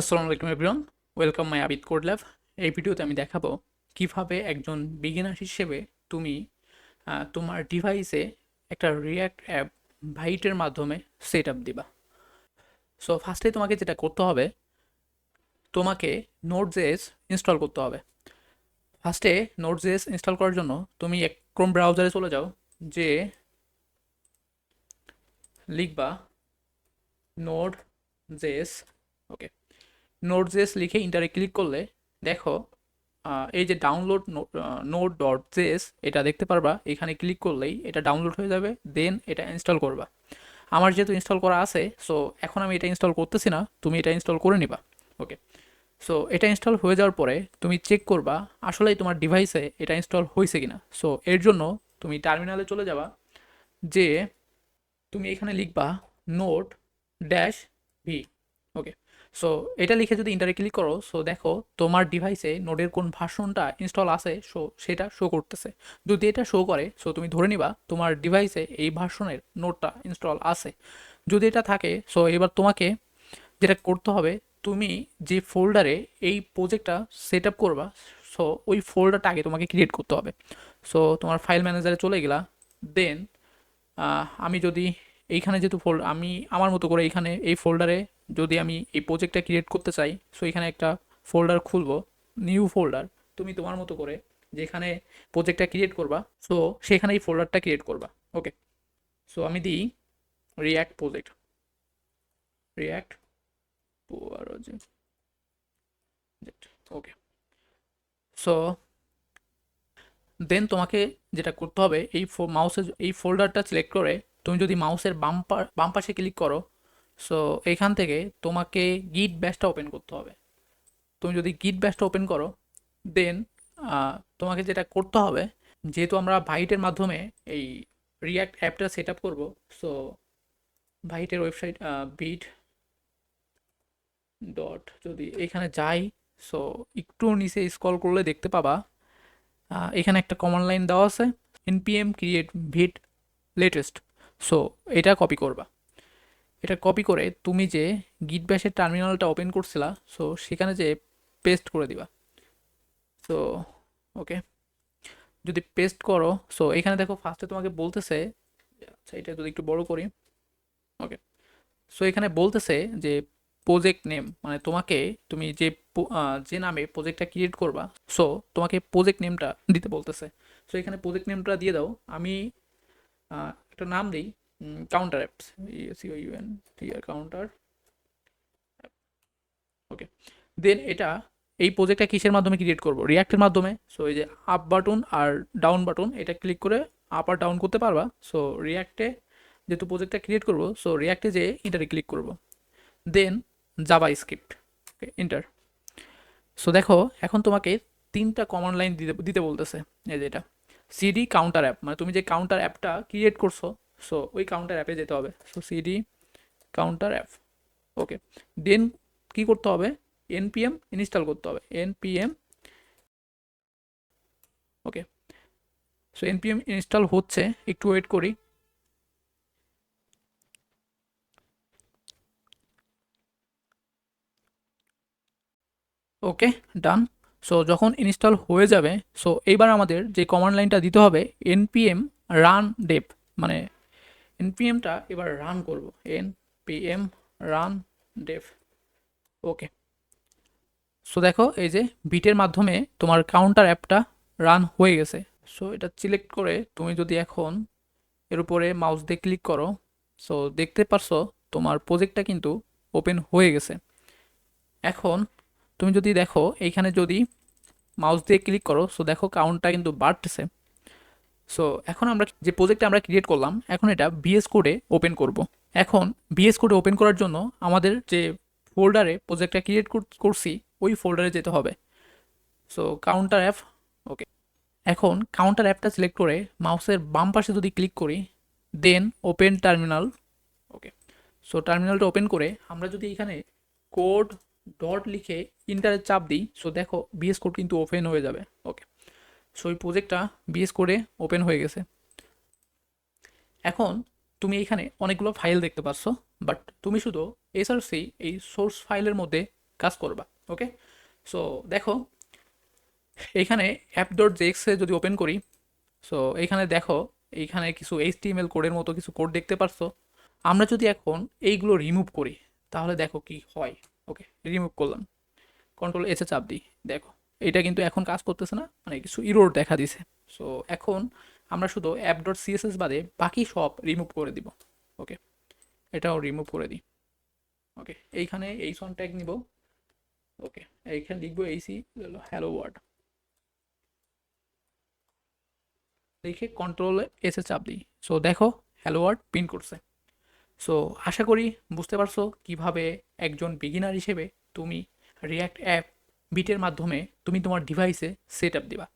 আসসালামু আলাইকুম everyone welcome my Abid code lab এই ভিডিওতে আমি দেখাবো কীভাবে একজন বিগিনার হিসেবে তুমি তোমার ডিভাইসে একটা রিয়্যাক্ট অ্যাপ ভাইটের মাধ্যমে সেট আপ দিবা। সো ফার্স্টে তোমাকে যেটা করতে হবে, তোমাকে নোট জেএস ইনস্টল করতে হবে। ফার্স্টে নোট জেএস ইনস্টল করার জন্য তুমি এক ক্রোম ব্রাউজারে চলে যাও, যে লিখবা নোট জেএস ওকে নোটজেস লিখে ইন্টারে ক্লিক করলে দেখো এই যে ডাউনলোড নোট ডট জেস এটা দেখতে পারবা, এখানে ক্লিক করলেই এটা ডাউনলোড হয়ে যাবে দেন এটা ইনস্টল করবা। আমার যেহেতু ইনস্টল করা আছে সো এখন আমি এটা ইনস্টল করতেছি না, তুমি এটা ইনস্টল করে নিবা ওকে সো এটা ইনস্টল হয়ে যাওয়ার পরে তুমি চেক করবা, আসলেই তোমার ডিভাইসে এটা ইনস্টল হয়েছে কিনা। সো এর জন্য তুমি টার্মিনালে চলে যাবা যে তুমি এখানে লিখবা note dash V okay so এটা লিখে যদি ইন্টারে ক্লিক করো সো দেখো তোমার ডিভাইসে নোডের কোন ভার্সনটা ইনস্টল আছে সো সেটা শো করতেছে। যদি এটা শো করে সো তুমি ধরে নিবা তোমার ডিভাইসে এই ভার্সনের নোটটা ইনস্টল আছে। যদি এটা থাকে সো এবার তোমাকে যেটা করতে হবে, তুমি যে ফোল্ডারে এই প্রজেক্টটা সেট আপ করবা সো ওই ফোল্ডারটা আগে তোমাকে ক্রিয়েট করতে হবে। সো তোমার ফাইল ম্যানেজারে চলে গেলা দেন আমি যদি এইখানে যেহেতু ফোল্ড আমি আমার মতো করে এইখানে এই ফোল্ডারে যদি আমি এই প্রজেক্টটা ক্রিয়েট করতে চাই সো এখানে একটা ফোল্ডার খুলবো নিউ ফোল্ডার তুমি তোমার মতো করে যেখানে প্রজেক্টটা ক্রিয়েট করবা সো সেখানে এই ফোল্ডারটা ক্রিয়েট করবা ওকে সো আমি দিই react project react okay so then তোমাকে যেটা করতে হবে, এই মাউসের এই ফোল্ডারটা সিলেক্ট করে তুমি যদি মাউসের বাম্পার, বাম পাশে ক্লিক করো সো এখান থেকে তোমাকে গিট ব্যাশটা ওপেন করতে হবে। তুমি যদি গিট ব্যাশটা ওপেন করো দেন তোমাকে যেটা করতে হবে, যেহেতু আমরা ভাইটের মাধ্যমে এই রিয়াক্ট অ্যাপটা সেট আপ করব সো ভাইটের ওয়েবসাইট বিট ডট যদি এখানে যাই সো একটু নিচে স্ক্রল করলে দেখতে পাবা এখানে একটা কমন লাইন দেওয়া আছে npm create Vite latest so এটা কপি করবা। এটা কপি করে তুমি যে গিট ব্যাশের টার্মিনালটা ওপেন করছিলা সো সেখানে যে পেস্ট করে দিবা। সো ওকে যদি পেস্ট করো সো এখানে দেখো ফার্স্টে তোমাকে বলতেছে আচ্ছা এটা যদি একটু বড় করি ওকে সো এখানে বলতেছে যে প্রজেক্ট নেম মানে তোমাকে তুমি যে যে নামে প্রজেক্টটা ক্রিয়েট করবা সো তোমাকে প্রজেক্ট নেমটা দিতে বলতেছে। সো এখানে প্রজেক্ট নেমটা দিয়ে দাও। আমি একটা নাম দিই counter apps C O U N T R counter okay then এটা এই প্রজেক্টটা কিসের মাধ্যমে ক্রিয়েট করব? রিয়াক্টের মাধ্যমে। সো এই যে আপ বাটন আর ডাউন বাটন এটা ক্লিক করে আপ আর ডাউন করতে পারবা। সো রিয়াক্টে যেহেতু প্রজেক্টটা ক্রিয়েট করব সো রিয়াক্টে যে ইন্টারে ক্লিক করব। Then JavaScript enter so দেখো, এখন তোমাকে তিনটা কমন লাইন দিতে দিতে বলতেছে, এই যে এটা। সিডি কাউন্টার অ্যাপ মানে তুমি যে কাউন্টার অ্যাপটা ক্রিয়েট করছ সো ওই কাউন্টার অ্যাপে যেতে হবে। So C D counter app okay then কি করতে হবে? এনপিএম ইনস্টল করতে হবে। N P M okay so N P M install হচ্ছে, একটু ওয়েট করি। ওকে ডান সো যখন ইনস্টল হয়ে যাবে সো এইবার আমাদের যে কমান্ড লাইনটা দিতে হবে এনপিএম রান ডেপ মানে এনপিএমটা এবার রান করব। Npm run dev okay so দেখো এই যে বিটের মাধ্যমে তোমার কাউন্টার অ্যাপটা রান হয়ে গেছে। সো এটা সিলেক্ট করে তুমি যদি এখন এর উপরে মাউস দিয়ে ক্লিক করো সো দেখতে পারছ তোমার প্রজেক্টটা কিন্তু ওপেন হয়ে গেছে। এখন তুমি যদি দেখো, এইখানে যদি মাউস দিয়ে ক্লিক করো সো দেখো কাউন্টটা কিন্তু বাড়তেছে। সো এখন আমরা যে প্রজেক্টটা আমরা ক্রিয়েট করলাম, এখন এটা বিএস কোডে ওপেন করব। এখন বিএস কোডে ওপেন করার জন্য আমাদের যে ফোল্ডারে প্রজেক্টটা ক্রিয়েট করছি, ওই ফোল্ডারে যেতে হবে। সো কাউন্টার অ্যাপ ওকে এখন কাউন্টার অ্যাপটা সিলেক্ট করে মাউসের বাম পাশে যদি ক্লিক করি then open terminal okay so টার্মিনালটা open করে আমরা যদি এখানে কোড ডট লিখে ইন্টারের চাপ দিই। সো দেখো বিএস কোড কিন্তু ওপেন হয়ে যাবে। ওকে সো এই প্রজেক্টটা বিএস কোডে ওপেন হয়ে গেছে। এখন তুমি এখানে অনেকগুলো ফাইল দেখতে পাচ্ছ বাট তুমি শুধু এসআরসি এই সোর্স ফাইলের মধ্যে কাজ করবা। ওকে সো দেখো এইখানে অ্যাপ ডট জেক্সে যদি ওপেন করি সো এইখানে দেখো এইখানে কিছু এইচটিএমএল কোডের মতো কিছু কোড দেখতে পারছ। আমরা যদি এখন এইগুলো রিমুভ করি, তাহলে দেখো কি হয়। ওকে রিমুভ করলাম। কন্ট্রোল এসে চাপ দিই। দেখো, এটা কিন্তু এখন কাজ করতেছে না মানে কিছু ইরোর দেখা দিছে। সো এখন আমরা শুধু অ্যাপ ডট সিএসএস বাদে বাকি সব রিমুভ করে দিব। ওকে এটাও রিমুভ করে দিই। ওকে এইখানে এই সন ট্যাগ নিব। ওকে এইখানে লিখব এইসি হ্যালো ওয়ার্ড লিখে কন্ট্রোল এসে চাপ দিই। সো দেখো হ্যালো ওয়ার্ড পিন করছে। সো আশা করি বুঝতে পারছ কীভাবে একজন বিগিনার হিসেবে তুমি রিয়্যাক্ট অ্যাপ বিটের মাধ্যমে তুমি তোমার ডিভাইসে সেট আপ দিবা।